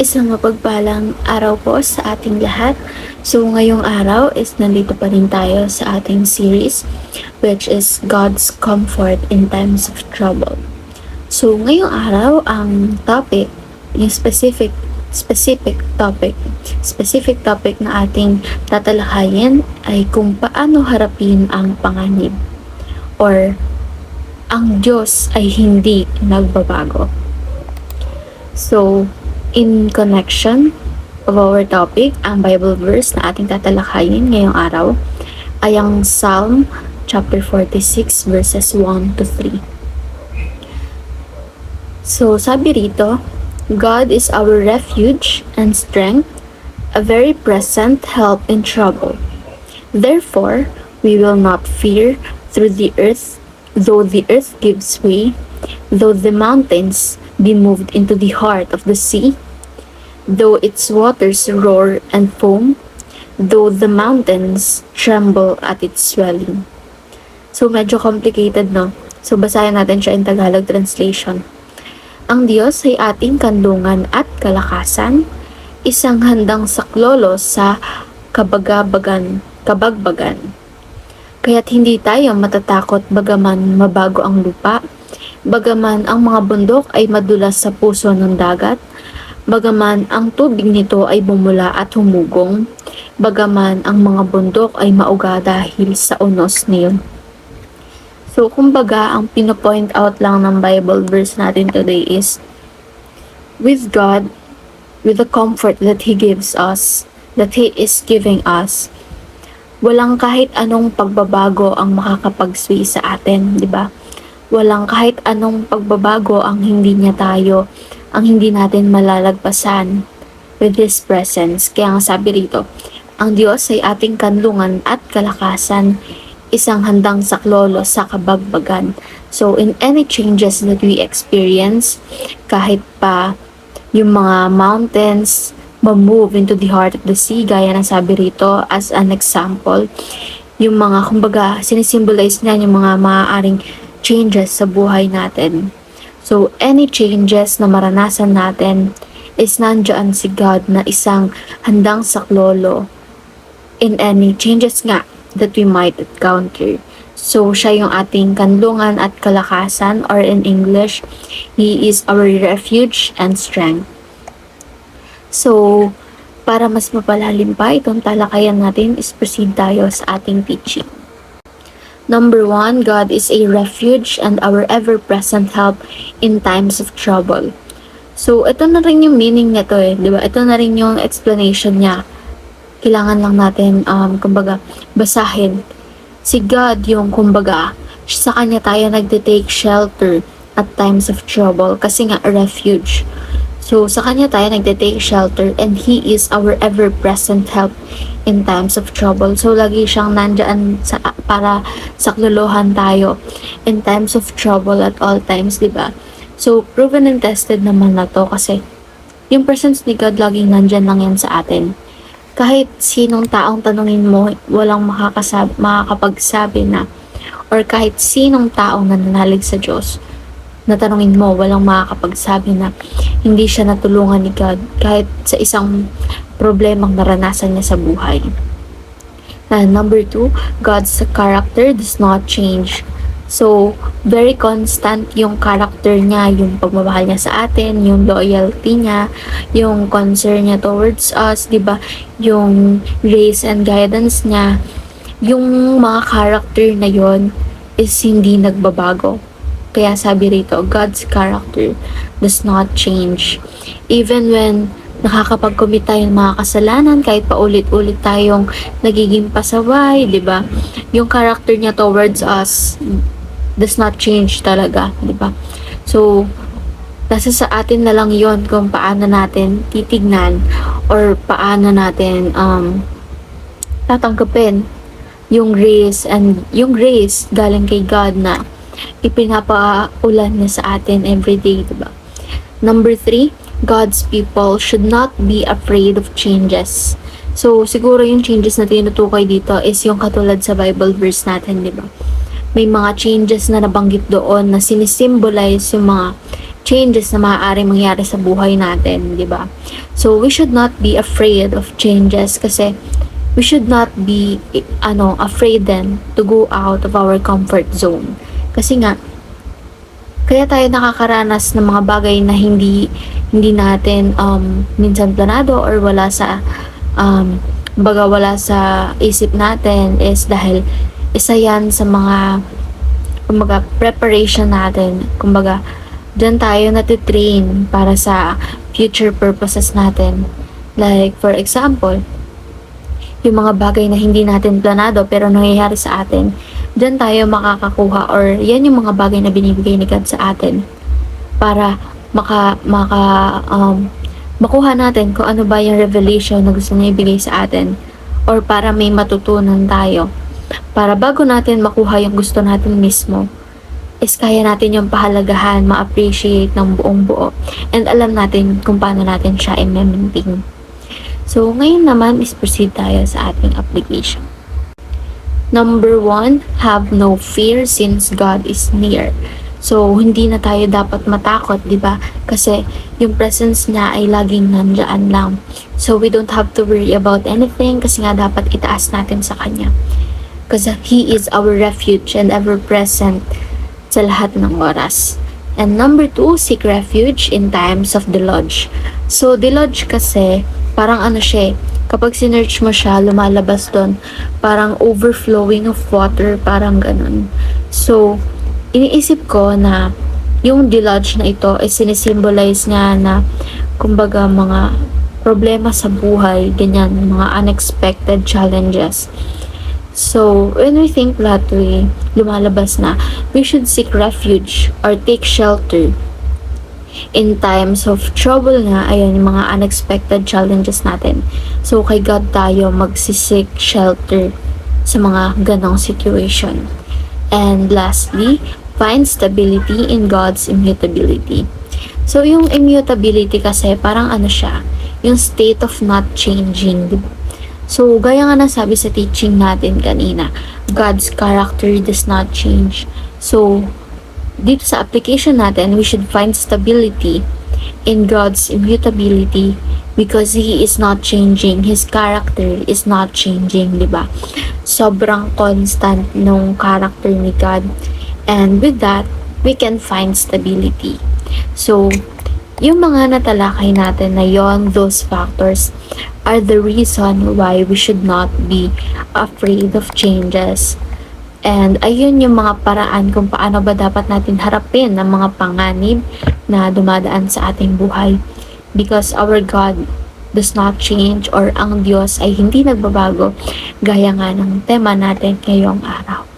Isang mapagpalang araw po sa ating lahat. So ngayong araw is nandito pa rin tayo sa ating series which is God's Comfort in Times of Trouble. So ngayong araw ang topic, yung specific specific topic, specific topic na ating tatalakayin ay kung paano harapin ang panganib or ang Diyos ay hindi nagbabago. So, in connection of our topic, ang Bible verse na ating tatalakayin ngayong araw ay ang Psalm chapter 46 verses 1 to 3. So, sabi rito, God is our refuge and strength, a very present help in trouble. Therefore, we will not fear through the earth, though the earth gives way, though the mountains be moved into the heart of the sea, though its waters roar and foam, though the mountains tremble at its swelling. So, medyo complicated, no? So, basahin natin siya in Tagalog translation. Ang Diyos ay ating kanlungan at kalakasan, isang handang saklolo sa kabagabagan, kabagbagan. Kaya't hindi tayo matatakot bagaman mabago ang lupa, bagaman ang mga bundok ay madulas sa puso ng dagat, bagaman ang tubig nito ay bumula at humugong, bagaman ang mga bundok ay mauga dahil sa unos niyon. So, kumbaga, ang pinopoint out lang ng Bible verse natin today is, with God, with the comfort that He gives us, that He is giving us, walang kahit anong pagbabago ang makakapagswi sa atin, di ba? Walang kahit anong pagbabago ang hindi niya tayo, ang hindi natin malalagpasan with His presence. Kaya nga sabi rito, ang Diyos ay ating kanlungan at kalakasan, isang handang saklolo sa kabagbagan. So, in any changes that we experience, kahit pa yung mga mountains ma-move into the heart of the sea, gaya ng sabi rito as an example, yung mga, kumbaga, sinisimbolize niya yung mga maaaring changes sa buhay natin. So, any changes na maranasan natin is nandyan si God na isang handang saklolo in any changes nga that we might encounter. So, siya yung ating kanlungan at kalakasan or in English, He is our refuge and strength. So, para mas mapalalim pa itong talakayan natin is proceed tayo sa ating teaching. Number one, God is a refuge and our ever-present help in times of trouble. So, ito na rin yung meaning nito eh, di ba? Ito na rin yung explanation niya. Kailangan lang natin, um, kumbaga, basahin. Si God yung, kumbaga, sa kanya tayo nagte-take shelter at times of trouble kasi nga refuge. So, sa kanya tayo nagte-take shelter and He is our ever-present help in times of trouble. So, lagi siyang nandyan sa, para saklolohan tayo in times of trouble at all times, di ba? So, proven and tested naman na to kasi yung presence ni God laging nandyan lang yan sa atin. Kahit sinong taong tanungin mo, walang makakasab makakapagsabi na or kahit sinong taong nananalig sa Diyos, na tanungin mo, walang makakapagsabi na hindi siya natulungan ni God kahit sa isang problemang naranasan niya sa buhay. And number two, God's character does not change. So, very constant yung character niya, yung pagmamahal niya sa atin, yung loyalty niya, yung concern niya towards us, di ba? Yung grace and guidance niya, yung mga character na yon is hindi nagbabago. Kaya sabi rito, God's character does not change. Even when nakakapag-commit tayo ng mga kasalanan, kahit paulit-ulit tayong nagiging pasaway, di ba? Yung character niya towards us does not change talaga, di ba? So, nasa sa atin na lang yon kung paano natin titignan or paano natin um, tatanggapin yung grace and yung grace galing kay God na ipinapaulan niya sa atin every day, di ba? Number three, God's people should not be afraid of changes. So, siguro yung changes na tinutukoy dito is yung katulad sa Bible verse natin, di ba? May mga changes na nabanggit doon na sinisimbolize yung mga changes na maaari mangyari sa buhay natin, di ba? So, we should not be afraid of changes kasi we should not be ano afraid then to go out of our comfort zone. Kasi nga kaya tayo nakakaranas ng mga bagay na hindi hindi natin um, minsan planado or wala sa um, baga wala sa isip natin is dahil isa yan sa mga kumbaga preparation natin. Kumbaga dyan tayo natitrain para sa future purposes natin. Like for example yung mga bagay na hindi natin planado pero nangyayari sa atin dyan tayo makakakuha or yan yung mga bagay na binibigay ni God sa atin para maka, maka um, makuha natin kung ano ba yung revelation na gusto niya ibigay sa atin or para may matutunan tayo para bago natin makuha yung gusto natin mismo is kaya natin yung pahalagahan, ma-appreciate ng buong buo and alam natin kung paano natin siya i-maintain. So, ngayon naman is proceed tayo sa ating application. Number one, have no fear since God is near. So, hindi na tayo dapat matakot, di ba? Kasi yung presence niya ay laging nandyan lang. So, we don't have to worry about anything kasi nga dapat itaas natin sa Kanya. Kasi He is our refuge and ever-present sa lahat ng oras. And number two, seek refuge in times of deluge. So, deluge kasi, parang ano siya eh, kapag sinearch mo siya, lumalabas doon, parang overflowing of water, parang ganun. So, iniisip ko na yung deluge na ito ay sinisimbolize nga na kumbaga mga problema sa buhay, ganyan, mga unexpected challenges. So, when we think that way, lumalabas na, we should seek refuge or take shelter in times of trouble nga, ayan, yung mga unexpected challenges natin. So, kay God tayo magsisik shelter sa mga ganong situation. And lastly, find stability in God's immutability. So, yung immutability kasi, parang ano siya, yung state of not changing. So, gaya nga nasabi sa teaching natin kanina, God's character does not change. So, dito sa application natin, we should find stability in God's immutability because He is not changing. His character is not changing, di ba? Sobrang constant nung character ni God. And with that, we can find stability. So, yung mga natalakay natin na yon, those factors, are the reason why we should not be afraid of changes. And ayun yung mga paraan kung paano ba dapat natin harapin ang mga panganib na dumadaan sa ating buhay. Because our God does not change or ang Diyos ay hindi nagbabago gaya nga ng tema natin ngayong araw.